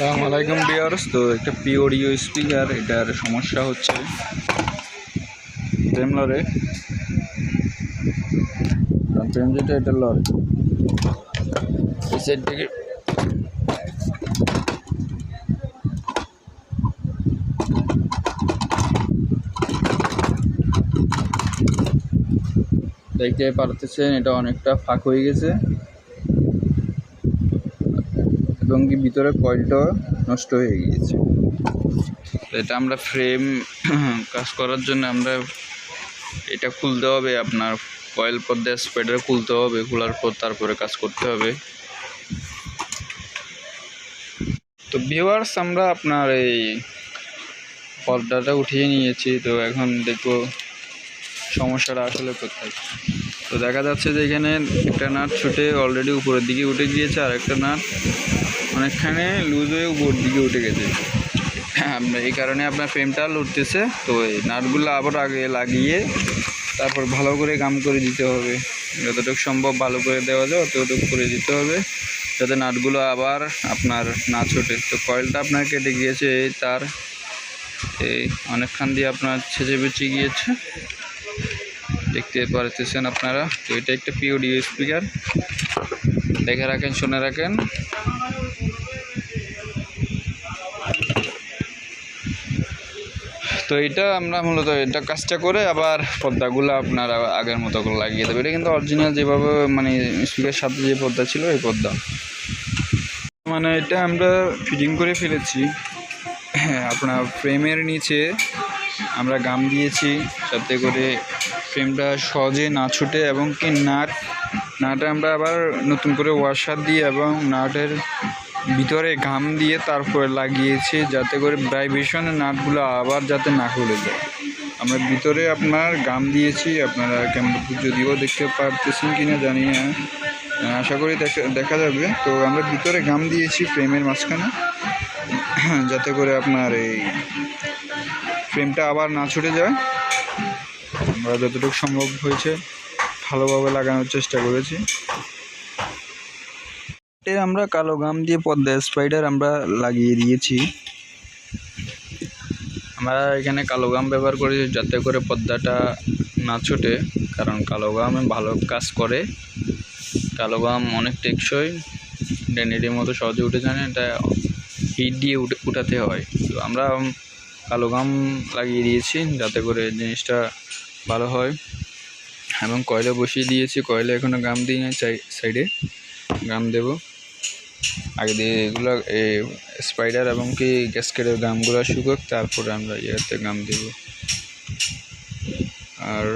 আসসালামু আলাইকুম বিয়ার্স তো একটা পিওরিও স্পিকার এটার সমস্যা হচ্ছে টেমলারে টেম যেটা এটা লরে। দেখতে পারতেছেন, এটা অনেকটা ফাঁক হয়ে গেছে। এবং কি ভিতরে কয়েলটা নষ্ট হয়ে গিয়েছে। এটা আমরা ফ্রেম কাজ করার জন্য আমরা এটা খুলতে হবে, আপনার কয়েল পর্দা স্প্রেডার খুলতে হবে, খোলার পর তারপরে কাজ করতে হবে। তো ভিউয়ার্স আমরা আপনার এই পর্দাটা উঠিয়ে নিয়েছি, তো এখন দেখব সমস্যাটা আসলে কোথায়। তো দেখা যাচ্ছে যে এখানে একটা নাট ছুটে অলরেডি উপরের দিকে উঠে গিয়েছে, আর একটা নাট অনেকখানে লুজ হয়ে উপর দিকে উঠে গেছে। এই কারণে আপনার ফ্রেমটা লুটতেছে। তো এই নাটগুলো আবার আগে লাগিয়ে তারপর ভালো করে কাম করে দিতে হবে। যতটুকু সম্ভব ভালো করে দেওয়া যায় ততটুকু করে দিতে হবে, যাতে নাটগুলো আবার আপনার না ছোটে। তো কয়েলটা আপনার কেটে গিয়েছে তার, এই অনেকক্ষণ দিয়ে আপনার ছেঁচে বেঁচে গিয়েছে। দেখতে পারতেছেন আপনারা। তো এটা একটা পিওডি স্পিকার দেখে রাখেন, শুনে রাখেন। তো এটা আমরা মূলত এটা কাজটা করে আবার পর্দাগুলো আপনার আগের মতো করে লাগিয়ে দেবে এটা কিন্তু অরিজিনাল যেভাবে মানে স্পিকার সাথে যে পর্দা ছিল, এই পর্দা। মানে এটা আমরা ফিটিং করে ফেলেছি। হ্যাঁ আপনার ফ্রেমের নিচে আমরা গাম দিয়েছি যাতে করে ফ্রেমটা সহজে না ছুটে এবং কি নাট, নাটে আমরা আবার নতুন করে ওয়াশার দিয়ে এবং নাটের ভিতরে ঘাম দিয়ে তারপরে লাগিয়েছি যাতে করে ভাইব্রেশনের নাটগুলো আবার যাতে না খুলে যায়। আমরা ভিতরে আপনার গাম দিয়েছি, আপনারা কেমন যদিও দেখতে পারতেছেন কি না জানি না। আশা করি দেখা দেখা যাবে। তো আমরা ভিতরে গাম দিয়েছি ফ্রেমের মাঝখানে, যাতে করে আপনার এই ফ্রেমটা আবার না ছুটে যায়। আমরা যতটুকু সম্ভব হয়েছে ভালোভাবে লাগানোর চেষ্টা করেছি। আমরা কালো গাম দিয়ে পদ্মা স্পাইডার আমরা লাগিয়ে দিয়েছি। আমরা এখানে কালো গাম ব্যবহার করেছি যাতে করে পদ্মাটা না ছোটে, কারণ কালো গাম ভালো কাজ করে। কালো গাম অনেক টেকসই ডেনেটির মতো সহজে উঠে যায় না, এটা হিট দিয়ে উঠে, উঠাতে হয়। তো আমরা কালো গাম লাগিয়ে দিয়েছি যাতে করে জিনিসটা ভালো হয়। এবং কয়লা বসিয়ে দিয়েছি, কয়লা এখনও গাম দিই না সাইডে। গাম দেব। আগে দিয়ে এগুলো স্পাইডার এবং কি গ্যাসকেটের গামগুলো শুকোক, তারপরে আমরা ইয়েতে গাম দেব। আর